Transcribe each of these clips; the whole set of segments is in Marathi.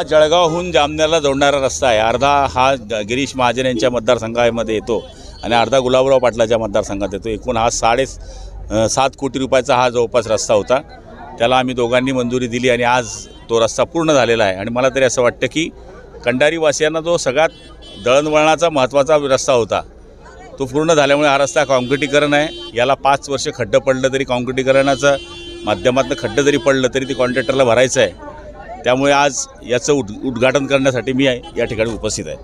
हा जळगावहून जामनेरला जोडणारा रस्ता आहे. अर्धा हा गिरीश महाजन यांच्या मतदारसंघामध्ये येतो आणि अर्धा गुलाबराव पाटलाच्या मतदारसंघात येतो. एकूण हा साडे सात कोटी रुपयाचा हा जवळपास रस्ता होता. त्याला आम्ही दोघांनी मंजुरी दिली आणि आज तो रस्ता पूर्ण झालेला आहे. आणि मला तरी असं वाटतं की कंडारीवासियांना जो सगळ्यात दळणवळणाचा महत्त्वाचा रस्ता होता तो पूर्ण झाल्यामुळे हा रस्ता काँक्रिटीकरण आहे. याला पाच वर्ष खड्डं पडलं तरी काँक्रिटीकरणाचं माध्यमातून खड्डं जरी पडलं तरी ते कॉन्ट्रॅक्टरला भरायचं आहे. त्यामुळे आज याचं उद उद्घाटन करण्यासाठी मी या ठिकाणी उपस्थित आहे.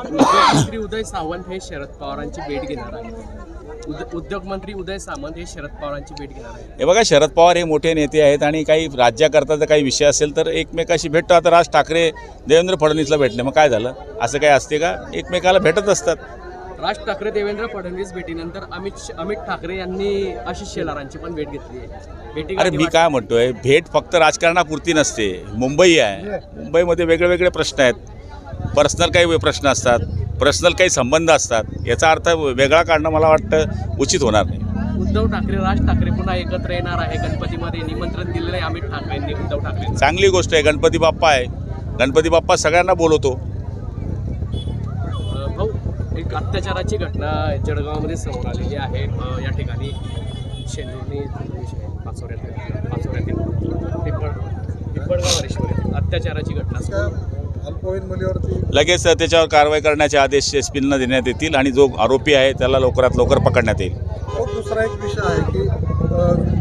उद्योगमंत्री उदय सामंत हे शरद पवारांची भेट घेणार आहे उद- उद्योगमंत्री उदय सामंत हे शरद पवारांची भेट घेणार आहे हे बघा शरद पवार हे मोठे नेते आहेत आणि काही राज्याकरता जर काही विषय असेल तर एकमेकाशी भेटतो. आता राज ठाकरे देवेंद्र फडणवीसला भेटले मग काय झालं? असं काही असते का? एकमेकाला भेटत असतात. राज ठाकरे देवेंद्र फडणवीस भेटीनंतर अमित अमित ठाकरे यांनी आशिष शेलारांची पण भेट घेतली आहे. भेटी अरे मी काय म्हणतोय भेट फक्त राजकारणापुरती नसते. मुंबई आहे. मुंबईमध्ये वेगळे वेगळे प्रश्न आहेत. पर्सनल काही प्रश्न असतात. पर्सनल काही संबंध असतात. याचा अर्थ वेगळा काढणं मला वाटतं उचित होणार नाही. उद्धव ठाकरे राज ठाकरे पुन्हा एकत्र येणार आहे. गणपतीमध्ये निमंत्रण दिलेलं आहे अमित ठाकरेंनी उद्धव ठाकरे चांगली गोष्ट आहे. गणपती बाप्पा आहे. गणपती बाप्पा सगळ्यांना बोलवतो. एक अत्याचाराची घटना जळगावमध्ये समोर आलेली आहे. या ठिकाणी शेंदुर्णी विषय पाचोऱ्यातील पाचोऱ्यातील पिंपळ पिंपळगाव हरेश्वर येथील अत्याचाराची घटना लगेच त्याच्यावर कारवाई करण्याचे आदेश एस पींना देण्यात येतील आणि जो आरोपी आहे त्याला लवकरात लवकर पकडण्यात येईल. तो दुसरा एक विषय आहे की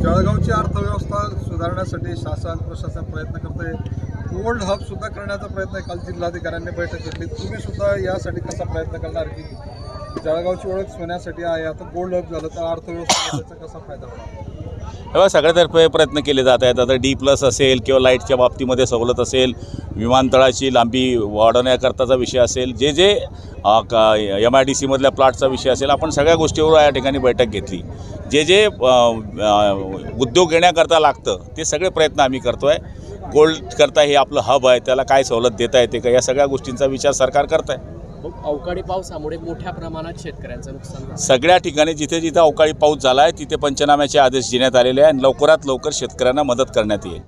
जळगावची अर्थव्यवस्था सुधारण्यासाठी शासन प्रशासन प्रयत्न करते कोल्ड हब सुद्धा करण्याचा प्रयत्न काल जिल्हाधिकाऱ्यांनी बैठक घेतली. तुम्ही सुद्धा यासाठी कसा प्रयत्न करणार की जळगावची ओळख सोन्यासाठी आहे. आता गोल्ड हब झालं तर अर्थव्यवस्थेचा कसा फायदा होणार? तेव्हा सगळ्यातर्फे प्रयत्न केले जात आहेत. आता डी प्लस असेल किंवा लाईटच्या बाबतीमध्ये सवलत असेल विमानतळाची लांबी वाढवण्याकरताचा विषय असेल जे जे एम आय डी सीमधल्या प्लॉटचा विषय असेल आपण सगळ्या गोष्टीवर या ठिकाणी बैठक घेतली. जे जे उद्योग घेण्याकरता लागतं ते सगळे प्रयत्न आम्ही करतो आहे गोल्ड करता हे आपलं हब आहे त्याला काय सवलत देता येते का या सगळ्या गोष्टींचा विचार सरकार करत आहे अवकाळी पावसामुळे मोठ्या प्रमाणात शेतकऱ्यांचं नुकसान सगळ्या ठिकाणी जिथे जिथे अवकाळी पाऊस झाला आहे तिथे पंचनाम्याचे आदेश देण्यात आलेले आहे आणि लवकरात लवकर शेतकऱ्यांना मदत करण्यात येईल.